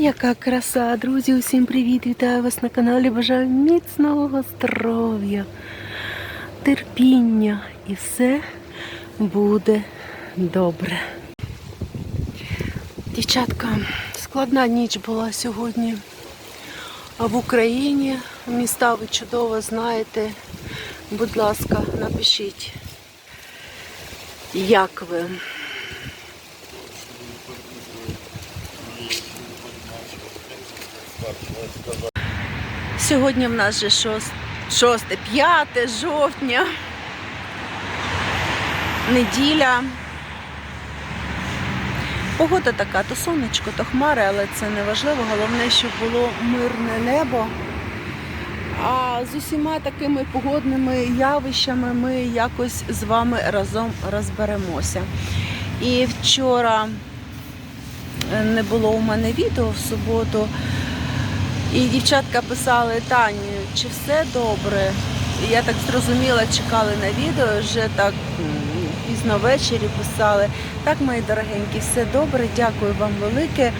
яка краса, друзі! Усім привіт! Вітаю вас на каналі. Бажаю міцного здоров'я, терпіння і все буде добре. Дівчатка, складна ніч була сьогодні. А в Україні міста ви чудово знаєте. Будь ласка, напишіть, як ви. Сьогодні в нас же 6, 6 5 жовтня. Неділя. Погода така, то сонечко, то хмари, але це не важливо. Головне, щоб було мирне небо. А з усіма такими погодними явищами ми якось з вами разом розберемося. І вчора е, не було у мене відео в суботу. І дівчатка писали Тані, чи все добре? І я так зрозуміла, чекали на відео, вже так пізно ввечері писали. Так, мої дорогенькі, все добре, дякую вам велике.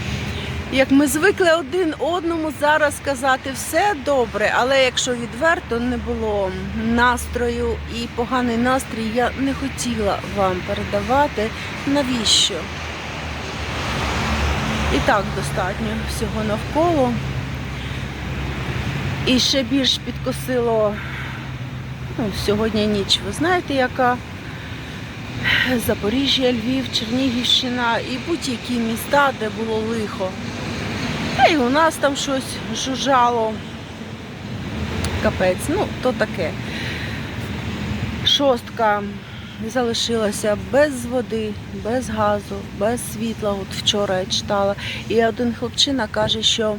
Як ми звикли один одному зараз сказати все добре, але якщо відверто не було настрою і поганий настрій, я не хотіла вам передавати. Навіщо? І так достатньо всього навколо. І ще більш підкосило ну, сьогодні ніч. Ви знаєте, яка Запоріжжя, Львів, Чернігівщина і будь-які міста, де було лихо. Та й у нас там щось жужжало. Капець, ну, то таке. Шостка залишилася без води, без газу, без світла. От вчора я читала. І один хлопчина каже, що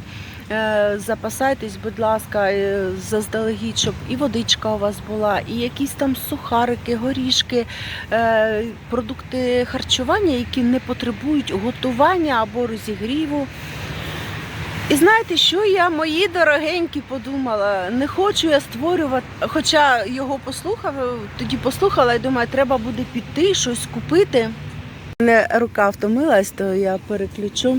запасайтесь, будь ласка, е, заздалегідь, щоб і водичка у вас була, і якісь там сухарики, горішки, е, продукти харчування, які не потребують готування або розігріву. І знаєте, що я, мої дорогенькі, подумала? Не хочу я створювати, хоча його послухав, тоді послухала і думаю, треба буде піти, щось купити. Мене рука втомилась, то я переключу.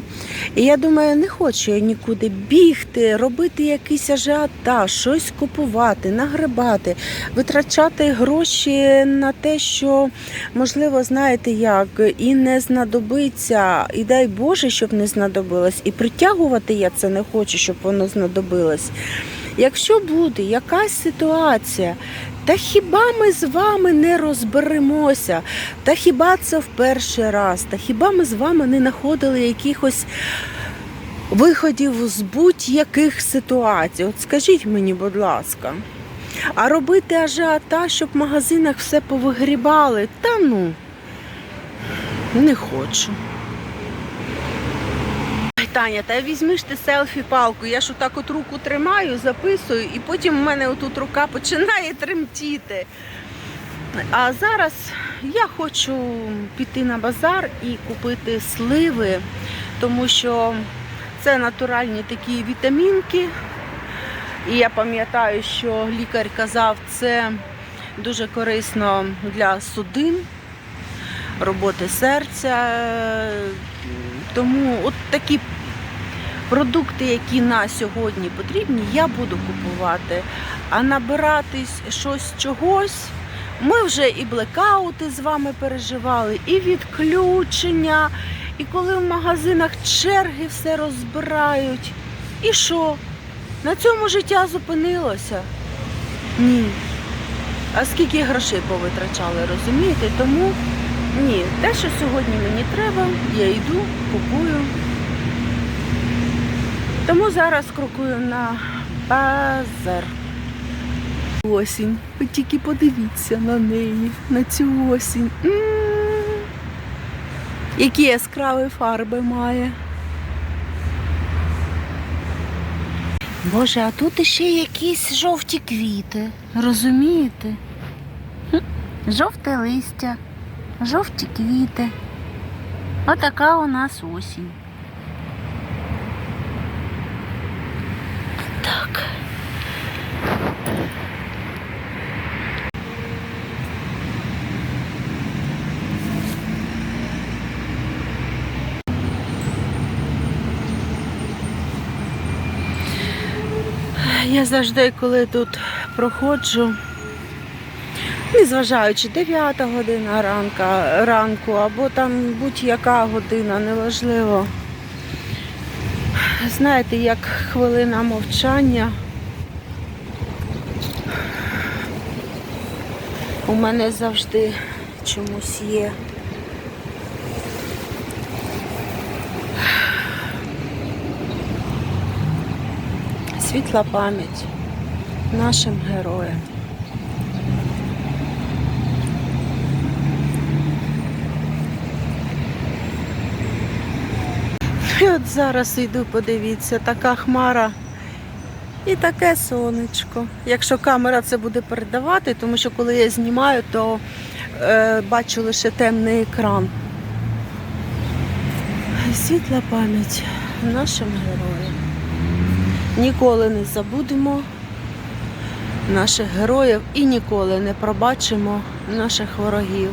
І я думаю, не хочу я нікуди бігти, робити якийсь ажіотаж, щось купувати, нагребати, витрачати гроші на те, що, можливо, знаєте як, і не знадобиться, і дай Боже, щоб не знадобилось. І притягувати я це не хочу, щоб воно знадобилось. Якщо буде якась ситуація, та хіба ми з вами не розберемося? Та хіба це в перший раз? Та хіба ми з вами не знаходили якихось виходів з будь-яких ситуацій? От скажіть мені, будь ласка. А робити ажіотаж, щоб в магазинах все повигрібали? Та ну, не хочу. Ай, Таня, та візьми ж ти селфі-палку. Я ж отак от руку тримаю, записую, і потім в мене отут рука починає тремтіти. А зараз я хочу піти на базар і купити сливи, тому що це натуральні такі вітамінки. І я пам'ятаю, що лікар казав, це дуже корисно для судин, роботи серця. Тому от такі продукти, які на сьогодні потрібні, я буду купувати. А набиратись щось чогось. Ми вже і блекаути з вами переживали, і відключення, і коли в магазинах черги все розбирають. І що? На цьому життя зупинилося? Ні. А скільки грошей повитрачали, розумієте? Тому ні, те, що сьогодні мені треба, я йду, купую. Тому зараз крокую на базар. Осінь. Ви тільки подивіться на неї, на цю осінь. М. Які яскраві фарби має. Боже, а тут ще якісь жовті квіти. Розумієте? Жовте листя, жовті квіти. Отака у нас осінь. так. Я завжди, коли тут проходжу, незважаючи 9 година ранка, ранку або там будь-яка година, неважливо. Знаєте, як хвилина мовчання. У мене завжди чомусь є. Світла пам'ять нашим героям. І от зараз йду, подивіться, така хмара і таке сонечко. Якщо камера це буде передавати, тому що коли я знімаю, то е, бачу лише темний екран. Світла пам'ять нашим героям. Ніколи не забудемо наших героїв і ніколи не пробачимо наших ворогів.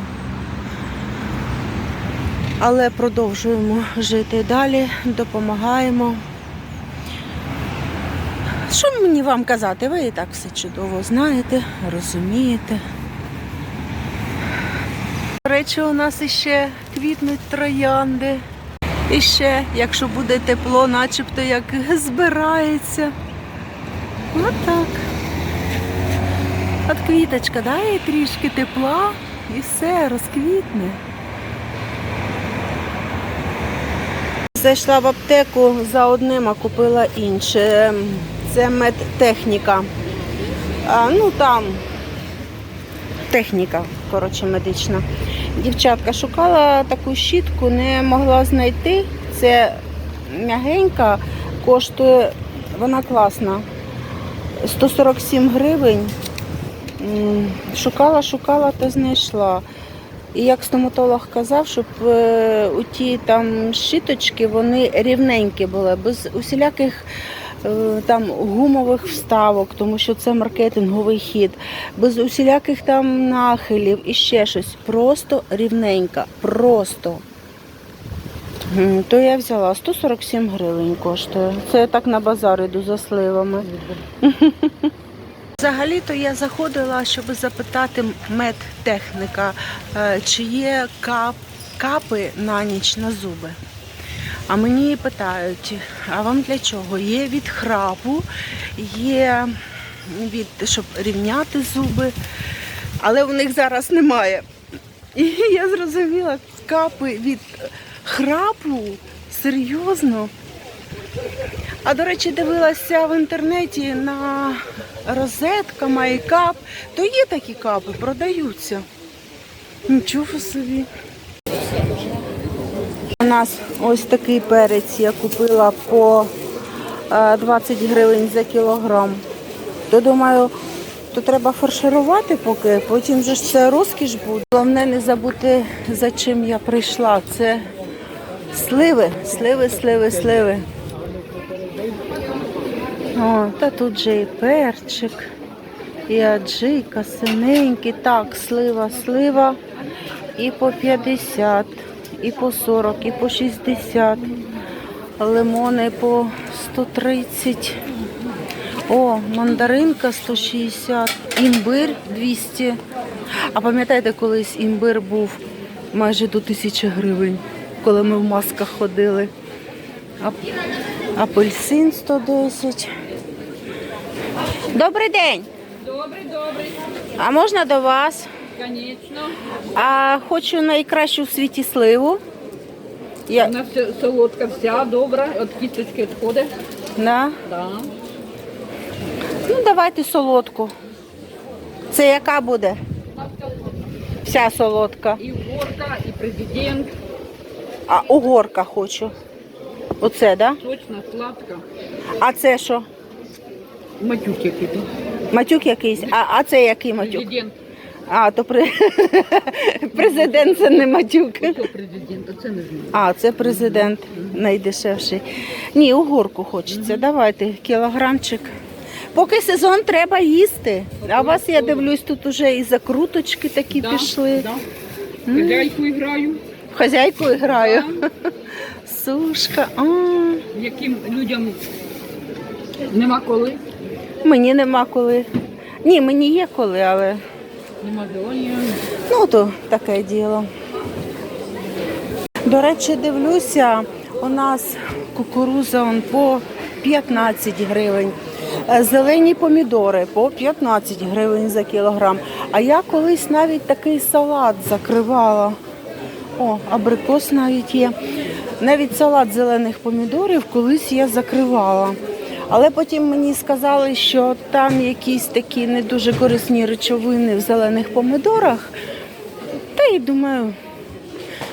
Але продовжуємо жити далі, допомагаємо. Що мені вам казати? Ви і так все чудово знаєте, розумієте. До речі, у нас іще квітнуть троянди. І ще, якщо буде тепло, начебто як збирається. Отак. От квіточка дає трішки тепла і все, розквітне. Зайшла в аптеку за одним, а купила інше. Це медтехніка. А, ну там техніка, коротше, медична. Дівчатка шукала таку щітку, не могла знайти. Це м'ягенька, коштує, вона класна. 147 гривень. Шукала, шукала, то знайшла. І як стоматолог казав, щоб е, у ті там щіточки вони рівненькі були, без усіляких е, там гумових вставок, тому що це маркетинговий хід, без усіляких там нахилів і ще щось. Просто рівненька. Просто. То я взяла 147 гривень коштує. Це я так на базар іду за сливами. Взагалі-то я заходила, щоб запитати медтехніка, е, чи є кап, капи на ніч на зуби. А мені питають, а вам для чого? Є від храпу, є від, щоб рівняти зуби, але у них зараз немає. І я зрозуміла, капи від храпу серйозно. А до речі, дивилася в інтернеті на розетка, майкап, то є такі капи, продаються. Нічого собі. У нас ось такий перець я купила по е, 20 гривень за кілограм. То думаю, то треба фарширувати поки, потім же ж це розкіш буде. Головне не забути, за чим я прийшла. Це сливи, сливи, сливи, сливи. О, та тут же і перчик, і аджика, синенький. Так, слива, слива. І по 50, і по 40, і по 60. Лимони по 130. О, мандаринка 160, імбир 200. А пам'ятаєте, колись імбир був майже до 1000 гривень, коли ми в масках ходили. Ап- Апельсин 110. Добрий день. Добрий, добрий, А можна до вас? звісно. А хочу найкращу в світі сливу. Я, Вона вся солодка, вся добра, від кісточки відходить. да. Да. Ну, давайте солодку. Це яка буде? Вся солодка. І горка, і президент. А угорка хочу. Оце, да? Сочна, сладка. А це що? Матюк який. Матюк якийсь. А, а це який матюк? Президент. А, то при... президент це не матюк. Що президент, а це не знаю. А, це президент найдешевший. Ні, угорку хочеться. Давайте кілограмчик. Поки сезон треба їсти. А у вас, я дивлюсь, тут уже і закруточки такі Да, пішли. Да. Хазяйку граю, В хазяйку граю. Сушка. А, яким людям нема коли. Мені нема коли. Ні, мені є коли, але Нема біонію. ну то таке діло. До речі, дивлюся, у нас кукуруза он по 15 гривень. Е, Зелені помідори по 15 гривень за кілограм. А я колись навіть такий салат закривала. О, абрикос навіть є. Навіть салат зелених помідорів колись я закривала. Але потім мені сказали, що там якісь такі не дуже корисні речовини в зелених помідорах. Та й думаю,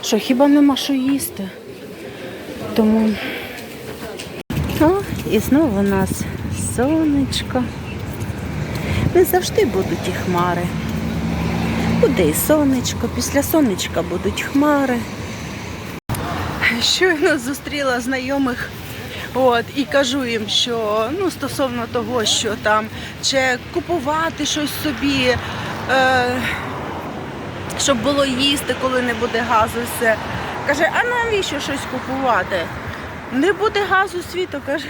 що хіба нема що їсти. Тому. О, і знову у нас сонечко. Не завжди будуть і хмари. Буде і сонечко, після сонечка будуть хмари. Щойно зустріла знайомих от, і кажу їм, що ну, стосовно того, що там чи купувати щось собі, е, щоб було їсти, коли не буде газу, все. Каже, а навіщо щось купувати? Не буде газу світу, каже,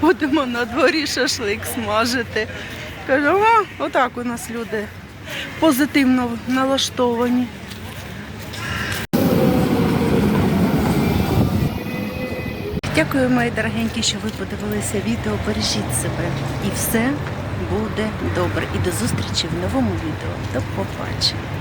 будемо на дворі шашлик смажити. Кажу, отак у нас люди позитивно налаштовані. Дякую, мої дорогенькі, що ви подивилися відео. Бережіть себе. І все буде добре. І до зустрічі в новому відео. До побачення.